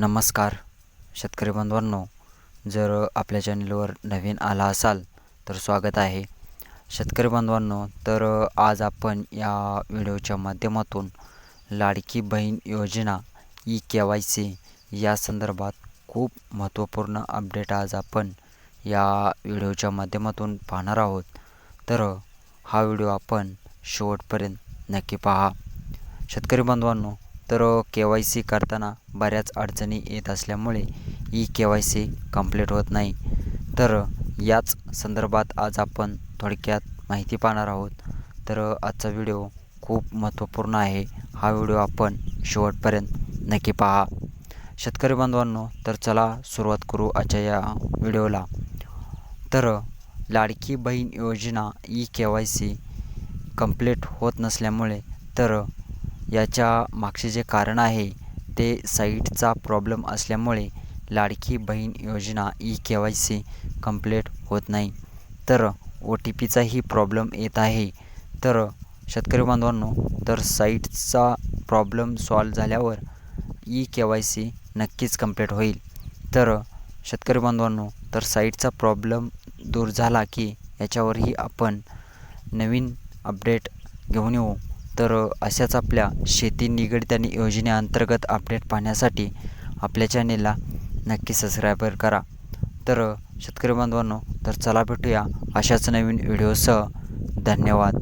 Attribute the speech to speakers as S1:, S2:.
S1: नमस्कार. शेतकरी बांधवांनो जर आपल्या चॅनलवर नवीन आला असाल तर स्वागत आहे. शेतकरी बांधवांनो तर आज आपण या व्हिडिओच्या माध्यमातून लाडकी बहीण योजना ई के वाय सी या संदर्भात खूप महत्त्वपूर्ण अपडेट आज आपण या व्हिडिओच्या माध्यमातून पाहणार आहोत. तर हा व्हिडिओ आपण शेवटपर्यंत नक्की पहा. शेतकरी बांधवांनो तर के वाय सी करताना बऱ्याच अडचणी येत असल्यामुळे E K Y C complete होत नाही. तर याच संदर्भात आज आपण थोडक्यात माहिती पाहणार आहोत. तर आजचा व्हिडिओ खूप महत्त्वपूर्ण आहे. हा व्हिडिओ आपण शेवटपर्यंत नक्की पहा. शेतकरी बांधवांनो तर चला सुरुवात करू आजच्या या व्हिडिओला. तर लाडकी बहीण योजना E K Y C complete होत नसल्यामुळे तर याच्या मागचे जे कारण आहे ते साईटचा प्रॉब्लेम असल्यामुळे लाडकी बहीण योजना E K Y C complete होत नाही. तर ओ टी पीचाही प्रॉब्लेम येत आहे. तर शेतकरी बांधवांनो तर साईटचा प्रॉब्लेम सॉल्व झाल्यावर ई के वाय सी नक्कीच कंप्लीट होईल. तर शेतकरी बांधवांनो तर साईटचा प्रॉब्लेम दूर झाला की याच्यावरही आपण नवीन अपडेट घेऊन येऊ. तर अशाच आपल्या शेती निगडीत आणि योजनेअंतर्गत अपडेट पाहण्यासाठी आपल्या चॅनेलला नक्की सबस्क्रायबर करा. तर शेतकरी बांधवांनो तर चला भेटूया अशाच नवीन व्हिडिओसह धन्यवाद.